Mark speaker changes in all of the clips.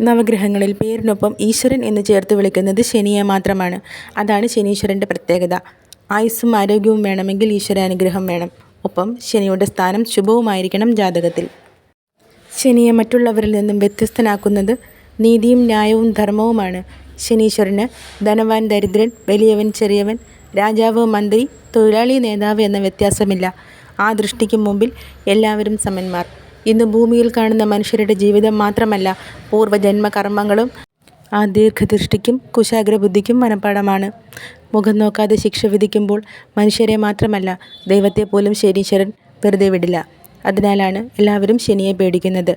Speaker 1: നവഗ്രഹങ്ങളിൽ പേരിനൊപ്പം ഈശ്വരൻ എന്ന് ചേർത്ത് വിളിക്കുന്നത് ശനിയെ മാത്രമാണ്. അതാണ് ശനീശ്വരന്റെ പ്രത്യേകത. ആയുസ്സും ആരോഗ്യവും വേണമെങ്കിൽ ഈശ്വരാനുഗ്രഹം വേണം. ഒപ്പം ശനിയുടെ സ്ഥാനം ശുഭവുമായിരിക്കണം ജാതകത്തിൽ. ശനിയെ മറ്റുള്ളവരിൽ നിന്നും വ്യത്യസ്തനാക്കുന്നത് നീതിയും ന്യായവും ധർമ്മവുമാണ്. ശനീശ്വരന് ധനവാൻ ദരിദ്രൻ, വലിയവൻ ചെറിയവൻ, രാജാവ് മന്ത്രി, തൊഴിലാളി നേതാവ് എന്ന വ്യത്യാസമില്ല. ആ ദൃഷ്ടിക്ക് മുമ്പിൽ എല്ലാവരും സമന്മാർ. ഇന്ന് ഭൂമിയിൽ കാണുന്ന മനുഷ്യരുടെ ജീവിതം മാത്രമല്ല പൂർവജന്മകർമ്മങ്ങളും ആ ദീർഘദൃഷ്ടിക്കും കുശാഗ്രബുദ്ധിക്കും മനപ്പാടമാണ് മുഖം നോക്കാതെ ശിക്ഷ വിധിക്കുമ്പോൾ മനുഷ്യരെ മാത്രമല്ല ദൈവത്തെ പോലും ശനീശ്വരൻ വെറുതെ വിടില്ല. അതിനാലാണ് എല്ലാവരും ശനിയെ പേടിക്കുന്നത്.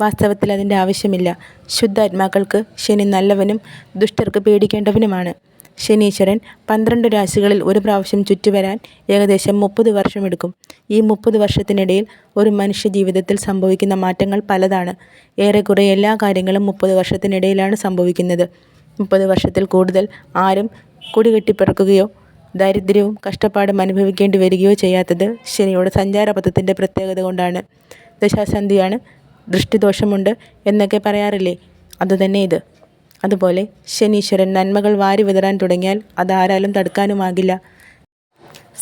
Speaker 1: വാസ്തവത്തിൽ അതിന്റെ ആവശ്യമില്ല. ശുദ്ധാത്മാക്കൾക്ക് ശനി നല്ലവനും ദുഷ്ടർക്ക് പേടിക്കേണ്ടവനുമാണ്. ശനീശ്വരൻ പന്ത്രണ്ട് രാശികളിൽ ഒരു പ്രാവശ്യം ചുറ്റിവരാൻ ഏകദേശം മുപ്പത് വർഷമെടുക്കും. ഈ മുപ്പത് വർഷത്തിനിടയിൽ ഒരു മനുഷ്യ ജീവിതത്തിൽ സംഭവിക്കുന്ന മാറ്റങ്ങൾ പലതാണ്. ഏറെക്കുറെ എല്ലാ കാര്യങ്ങളും മുപ്പത് വർഷത്തിനിടയിലാണ് സംഭവിക്കുന്നത്. മുപ്പത് വർഷത്തിൽ കൂടുതൽ ആരും കുടികെട്ടിപ്പിറക്കുകയോ ദാരിദ്ര്യവും കഷ്ടപ്പാടും അനുഭവിക്കേണ്ടി വരികയോ ചെയ്യാത്തത് ശനിയുടെ സഞ്ചാരപഥത്തിന്റെ പ്രത്യേകത കൊണ്ടാണ്. ദശാസന്ധിയാണ്, ദൃഷ്ടിദോഷമുണ്ട് എന്നൊക്കെ പറയാറില്ലേ, അതുതന്നെ ഇത്. അതുപോലെ ശനീശ്വരൻ നന്മകൾ വാരി വാരിവിതറാൻ തുടങ്ങിയാൽ അതാരാലും തടുക്കാനുമാകില്ല.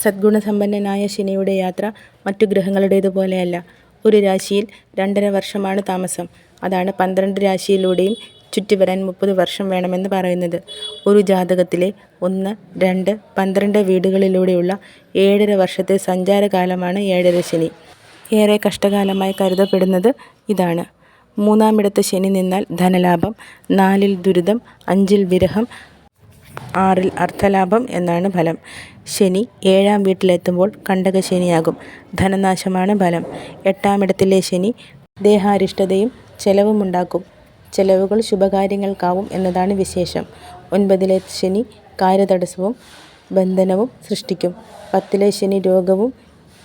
Speaker 1: സദ്ഗുണസമ്പന്നനായ ശനിയുടെ യാത്ര മറ്റു ഗ്രഹങ്ങളുടേതുപോലെയല്ല. ഒരു രാശിയിൽ രണ്ടര വർഷമാണ് താമസം. അതാണ് പന്ത്രണ്ട് രാശിയിലൂടെയും ചുറ്റി വരാൻ മുപ്പത് വർഷം വേണമെന്ന് പറയുന്നത്. ഒരു ജാതകത്തിലെ ഒന്ന്, രണ്ട്, പന്ത്രണ്ട് വീടുകളിലൂടെയുള്ള ഏഴര വർഷത്തെ സഞ്ചാരകാലമാണ് ഏഴര ശനി ഏറെ കഷ്ടകാലമായി കരുതപ്പെടുന്നത് ഇതാണ്. മൂന്നാമിടത്ത് ശനി നിന്നാൽ ധനലാഭം, നാലിൽ ദുരിതം, അഞ്ചിൽ വിരഹം, ആറിൽ അർത്ഥലാഭം എന്നാണ് ഫലം. ശനി ഏഴാം വീട്ടിലെത്തുമ്പോൾ കണ്ടക ശനിയാകും ധനനാശമാണ് ഫലം. എട്ടാമിടത്തിലെ ശനി ദേഹാരിഷ്ടതയും ചെലവുമുണ്ടാക്കും. ചെലവുകൾ ശുഭകാര്യങ്ങൾക്കാവും എന്നതാണ് വിശേഷം. ഒൻപതിലെ ശനി കാര്യതടസ്സവും ബന്ധനവും സൃഷ്ടിക്കും. പത്തിലെ ശനി രോഗവും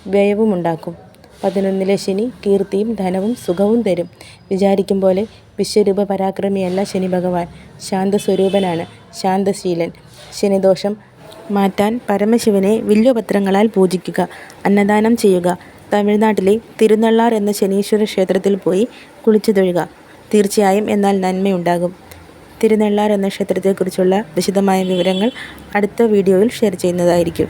Speaker 1: വ്യയവുമുണ്ടാക്കും. പതിനൊന്നിലെ ശനി കീർത്തിയും ധനവും സുഖവും തരും. വിചാരിക്കും പോലെ വിശ്വരൂപ പരാക്രമിയല്ല ശനി ഭഗവാൻ ശാന്തസ്വരൂപനാണ്, ശാന്തശീലൻ. ശനിദോഷം മാറ്റാൻ പരമശിവനെ വില്ലുപത്രങ്ങളാൽ പൂജിക്കുക, അന്നദാനം ചെയ്യുക, തമിഴ്നാട്ടിലെ തിരുനള്ളാർ എന്ന ശനീശ്വര ക്ഷേത്രത്തിൽ പോയി കുളിച്ചു തൊഴുക തീർച്ചയായും എന്നാൽ നന്മയുണ്ടാകും. തിരുനള്ളാർ എന്ന ക്ഷേത്രത്തെക്കുറിച്ചുള്ള വിശദമായ വിവരങ്ങൾ അടുത്ത വീഡിയോയിൽ ഷെയർ ചെയ്യുന്നതായിരിക്കും.